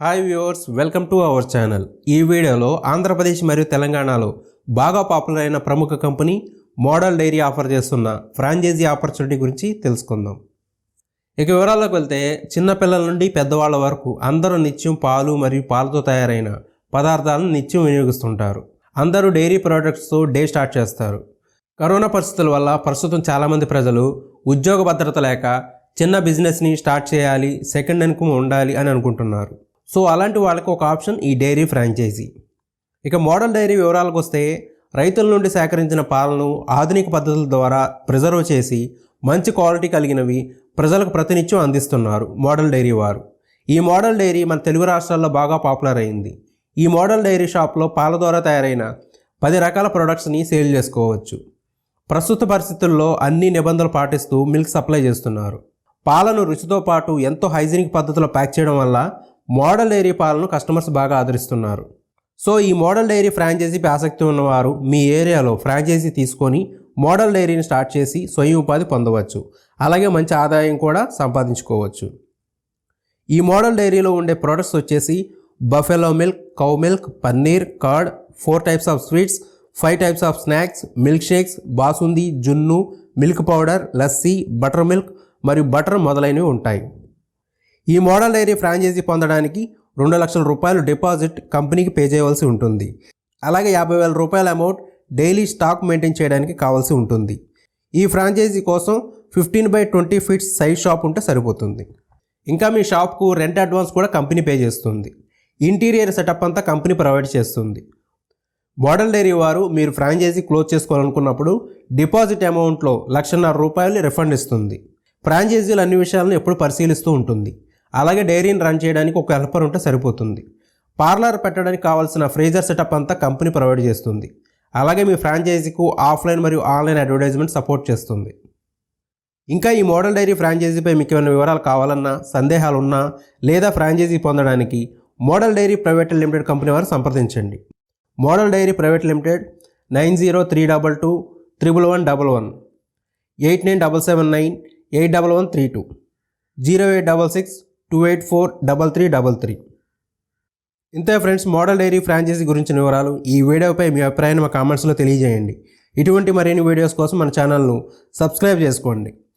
Hi viewers welcome to our channel. ఈ వీడియోలో ఆంధ్రప్రదేశ్ మరియు తెలంగాణలో బాగా పాపులర్ అయిన ప్రముఖ కంపెనీ మోడల్ డైరీ ఆఫర్ చేస్తున్న ఫ్రాంచైజీ ఆపర్చునిటీ గురించి తెలుసుకుందాం. ఇక వివరాల్లోకి వెళ్తే చిన్నపిల్లల నుండి పెద్దవాళ్ళ వరకు అందరూ నిత్యం పాలు మరియు పాలతో తయారైన పదార్థాలను నిత్యం వినియోగిస్తుంటారు. అందరూ డైరీ ప్రోడక్ట్స్తో డే స్టార్ట్ చేస్తారు. కరోనా పరిస్థితుల వల్ల ప్రస్తుతం చాలామంది ప్రజలు ఉద్యోగ భద్రత లేక చిన్న బిజినెస్ని స్టార్ట్ చేయాలి సెకండ్ ఇన్కమ్ ఉండాలి అని అనుకుంటున్నారు. సో అలాంటి వాళ్ళకి ఒక ఆప్షన్ ఈ డైరీ ఫ్రాంచైజీ. ఇక మోడల్ డైరీ వివరాలకు వస్తే రైతుల నుండి సేకరించిన పాలను ఆధునిక పద్ధతుల ద్వారా ప్రిజర్వ్ చేసి మంచి క్వాలిటీ కలిగినవి ప్రజలకు ప్రతినిత్యం అందిస్తున్నారు మోడల్ డైరీ వారు. ఈ మోడల్ డైరీ మన తెలుగు రాష్ట్రాల్లో బాగా పాపులర్ అయింది. ఈ మోడల్ డైరీ షాప్లో పాల ద్వారా తయారైన పది రకాల ప్రొడక్ట్స్ని సేల్ చేసుకోవచ్చు. ప్రస్తుత పరిస్థితుల్లో అన్ని నిబంధనలు పాటిస్తూ మిల్క్ సప్లై చేస్తున్నారు. పాలను రుచితో పాటు ఎంతో హైజీనిక్ పద్ధతిలో ప్యాక్ చేయడం వల్ల మోడల్ డైరీ పాలను కస్టమర్స్ బాగా ఆదరిస్తున్నారు. సో ఈ మోడల్ డైరీ ఫ్రాంచైజీపై ఆసక్తి ఉన్నవారు మీ ఏరియాలో ఫ్రాంచైజీ తీసుకొని మోడల్ డైరీని స్టార్ట్ చేసి స్వయం ఉపాధి పొందవచ్చు. అలాగే మంచి ఆదాయం కూడా సంపాదించుకోవచ్చు. ఈ మోడల్ డైరీలో ఉండే ప్రొడక్ట్స్ వచ్చేసి buffalo milk cow milk paneer curd four types of sweets five types of snacks milk shakes basundi జున్ను milk powder lassi butter milk మరియు బటర్ మొదలైనవి ఉంటాయి. ఈ మోడల్ డైరీ ఫ్రాంచైజీ పొందడానికి రెండు లక్షల రూపాయలు డిపాజిట్ కంపెనీకి పే చేయవలసి ఉంటుంది. అలాగే యాభై వేల రూపాయల అమౌంట్ డైలీ స్టాక్ మెయింటైన్ చేయడానికి కావాల్సి ఉంటుంది. ఈ ఫ్రాంచైజీ కోసం fifteen by twenty feets size shop ఉంటే సరిపోతుంది. ఇంకా మీ షాప్కు రెంట్ అడ్వాన్స్ కూడా కంపెనీ పే చేస్తుంది. ఇంటీరియర్ సెటప్ అంతా కంపెనీ ప్రొవైడ్ చేస్తుంది. మోడల్ డైరీ వారు మీరు ఫ్రాంచైజీ క్లోజ్ చేసుకోవాలనుకున్నప్పుడు డిపాజిట్ అమౌంట్లో లక్షన్నర రూపాయలు రిఫండ్ ఇస్తుంది. ఫ్రాంచైజీలు అన్ని విషయాలను ఎప్పుడు పరిశీలిస్తూ ఉంటుంది. అలాగే డైరీని రన్ చేయడానికి ఒక హెల్పర్ ఉంటే సరిపోతుంది. పార్లర్ పెట్టడానికి కావాల్సిన ఫ్రీజర్ సెటప్ అంతా కంపెనీ ప్రొవైడ్ చేస్తుంది. అలాగే మీ ఫ్రాంచైజీకు ఆఫ్లైన్ మరియు ఆన్లైన్ అడ్వర్టైజ్మెంట్ సపోర్ట్ చేస్తుంది. ఇంకా ఈ మోడల్ డైరీ ఫ్రాంచైజీపై మీకు ఏమైనా వివరాలు కావాలన్నా సందేహాలు ఉన్నా లేదా ఫ్రాంచైజీ పొందడానికి model dairy private limited company వారు సంప్రదించండి. Model dairy private limited nine zero three double two triple one double one eight nine double seven nine eight double one three two zero eight double six two eight four double three double three. ఇంతే friends model dairy franchise గురించిన వివరాలు ఈ వీడియోపై మీ అభిప్రాయాన్ని మా కామెంట్స్లో తెలియజేయండి. ఇటువంటి మరిన్ని వీడియోస్ కోసం మన ఛానల్ను సబ్స్క్రైబ్ చేసుకోండి.